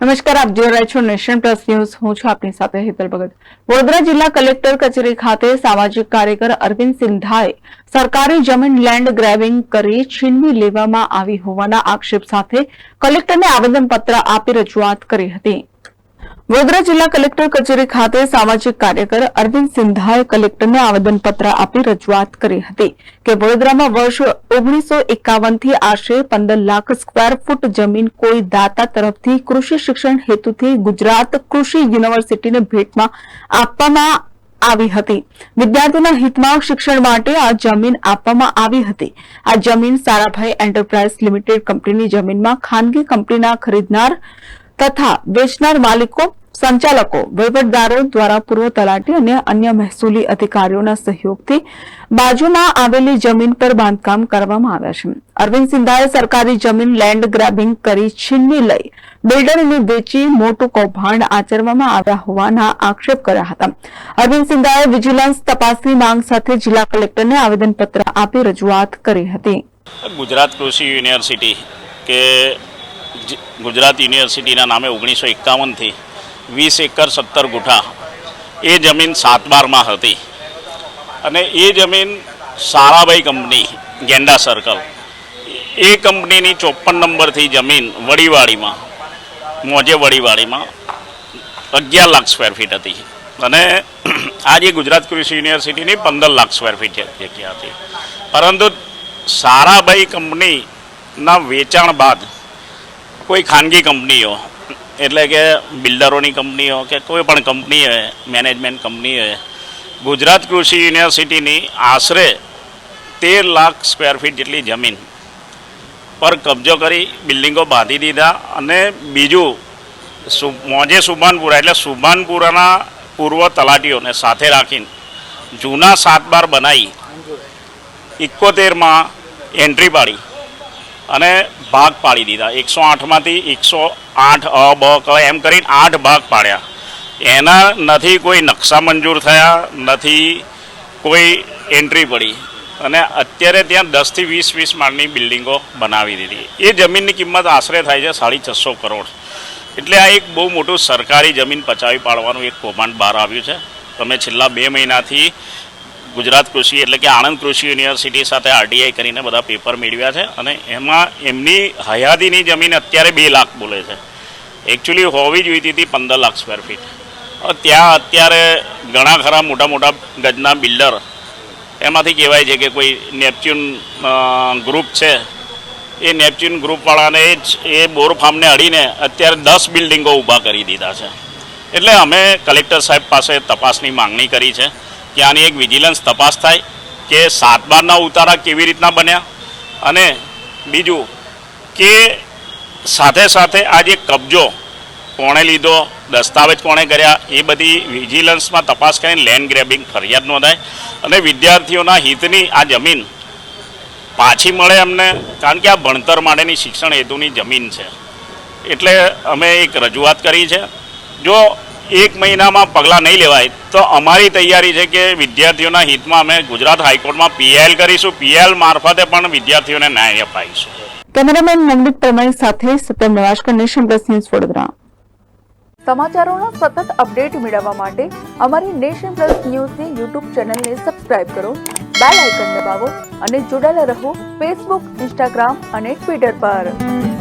નમસ્કાર, આપ જોઈ રહ્યા છો નેશન પ્લસ ન્યૂઝ. હું છું આપની સાથે હેતલ ભગત. વડોદરા જિલ્લા કલેક્ટર કચેરી ખાતે સામાજિક કાર્યકર અરવિંદ સિંધાએ સરકારી જમીન લેન્ડ ગ્રેવિંગ કરી છીનવી લેવામાં આવી હોવાના આક્ષેપ સાથે કલેક્ટરને આવેદનપત્ર આપી રજૂઆત કરી હતી. વડોદરા જિલ્લા કલેક્ટર કચેરી ખાતે સામાજિક કાર્યકર અરવિંદ સિંધાએ કલેક્ટરને આવેદનપત્ર આપી રજૂઆત કરી હતી કે વડોદરામાં વર્ષ ઓગણીસો એકાવનથી આશરે પંદર લાખ સ્કવેર ફૂટ જમીન કોઈ દાતા તરફથી કૃષિ શિક્ષણ હેતુથી ગુજરાત કૃષિ યુનિવર્સિટીને ભેટમાં આપવામાં આવી હતી. વિદ્યાર્થીઓના હિતમાં શિક્ષણ માટે આ જમીન આપવામાં આવી હતી. આ જમીન સારાભાઈ એન્ટરપ્રાઇઝ લિમિટેડ કંપનીની જમીનમાં ખાનગી કંપનીના ખરીદનાર તથા વેચનાર માલિકો, સંચાલકો, વહીવટદારો દ્વારા પૂર્વ તલાટી અને અન્ય મહેસૂલી અધિકારીઓના સહયોગથી બાજુમાં આવેલી જમીન પર બાંધકામ કરવામાં આવ્યા છે. અરવિંદ સિંધાએ સરકારી જમીન લેન્ડ ગ્રેબિંગ કરી છીનવી લઈ બિલ્ડરને વેચી મોટું કૌભાંડ આચરવામાં આવ્યા હોવાના આક્ષેપ કર્યા હતા. અરવિંદ સિંધાએ વિજિલન્સ તપાસની માંગ સાથે જિલ્લા કલેક્ટરને આવેદનપત્ર આપી રજૂઆત કરી હતી. ગુજરાત કૃષિ યુનિવર્સિટી, કે ગુજરાત યુનિવર્સિટીના નામે ઓગણીસો એકાવનથી વીસ એકર સત્તર ગુઠા. એ જમીન સાતબારમાં હતી. અને એ જમીન સારાભાઈ કંપની, ગેંડા સર્કલ. એ કંપનીની ચોપન નંબરથી જમીન વડીવાડીમાં, મોજે વડીવાડીમાં અગિયાર લાખ સ્ક્વેર ફીટ હતી. અને આજે ગુજરાત કૃષિ યુનિવર્સિટીની પંદર લાખ સ્ક્વેર ફીટ જગ્યા હતી. પરંતુ સારાભાઈ કંપનીના વેચાણ બાદ કોઈ ખાનગી કંપનીઓ એટલે કે બિલ્ડરોની કંપનીઓ કે કોઈ પણ કંપનીએ મેનેજમેન્ટ કંપનીએ ગુજરાત કૃષિ યુનિવર્સિટીની આશરે તેર લાખ સ્ક્વેર ફીટ જેટલી જમીન પર કબજો કરી બિલ્ડિંગો બાંધી દીધા અને બીજું સુ- મોજે સુભાનપુરા એટલે સુભાનપુરાના પૂર્વ તલાટીઓને સાથે રાખીને જૂના સાત બાર બનાવી ઇકોતેરમાં એન્ટ્રી પાડી. અને ભાગ પાડી દીધા. એકસો આઠમાંથી એકસો આઠ અ, બ, ક, એમ કરીને આઠ ભાગ પાડ્યા. એના નથી કોઈ નકશા મંજૂર થયા, નથી કોઈ એન્ટ્રી પડી. અને અત્યારે ત્યાં દસથી વીસ વીસ માળની બિલ્ડિંગો બનાવી દીધી. એ જમીનની કિંમત આશરે થાય છે સાડી છસો કરોડ. એટલે આ એક બહુ મોટું સરકારી જમીન પચાવી પાડવાનું એક કૌભાંડ બહાર આવ્યું છે. તમે છેલ્લા બે મહિનાથી ગુજરાત કૃષિ એટલે કે આણંદ કૃષિ યુનિવર્સિટી સાથે આરટીઆઈ કરીને બધા પેપર મેળવ્યા છે અને એમાં એમની હયાતીની જમીન અત્યારે બે લાખ બોલે છે. એકચ્યુઅલી હોવી જોઈતી હતી પંદર લાખ સ્ક્વેર ફીટ ત્યાં અત્યારે ઘણા ખરા મોટા મોટા ગજના બિલ્ડર એમાંથી કહેવાય છે કે કોઈ નેપચ્યુન ગ્રુપ છે. એ નેપચ્યુન ગ્રુપવાળાને જ, એ બોર ફાર્મને અડીને અત્યારે દસ બિલ્ડિંગો ઊભા કરી દીધા છે. એટલે અમે કલેક્ટર સાહેબ પાસે તપાસની માંગણી કરી છે. કે આની એક વિજિલન્સ તપાસ થાય કે સાત બારના ઉતારા કેવી રીતના બન્યા. અને બીજું કે સાથે સાથે આ જે કબજો કોણે લીધો, દસ્તાવેજ કોણે કર્યા, એ બધી વિજિલન્સમાં તપાસ કરીને લેન્ડ ગ્રેબિંગ ફરિયાદ નોંધાય. અને વિદ્યાર્થીઓના હિતની આ જમીન પાછી મળે અમને, કારણ કે આ ભણતર માટેની શિક્ષણ હેતુની જમીન છે. એટલે અમે એક રજૂઆત કરી છે. જો એક મહિનામાં પગલાં નહીં લેવાય તો અમારી તૈયારી છે કે વિદ્યાર્થીઓના હિતમાં અમે ગુજરાત હાઈકોર્ટમાં પીએલ કરીશું. પીએલ મારફતે પણ વિદ્યાર્થીઓને ન્યાય અપાઈશું. કેમેરામેન નવનીત પરમાર સાથે સત્યમ નવાશકર નેશન પ્લસ ન્યૂઝ વડોદરા. સમાચારોનો સતત અપડેટ મેળવવા માટે અમારી નેશન પ્લસ ન્યૂઝની યુટ્યુબ ચેનલને સબસ્ક્રાઇબ કરો બેલ આઇકન દબાવો અને જોડાયેલા રહો ફેસબુક ઇન્સ્ટાગ્રામ અને ટ્વિટર પર.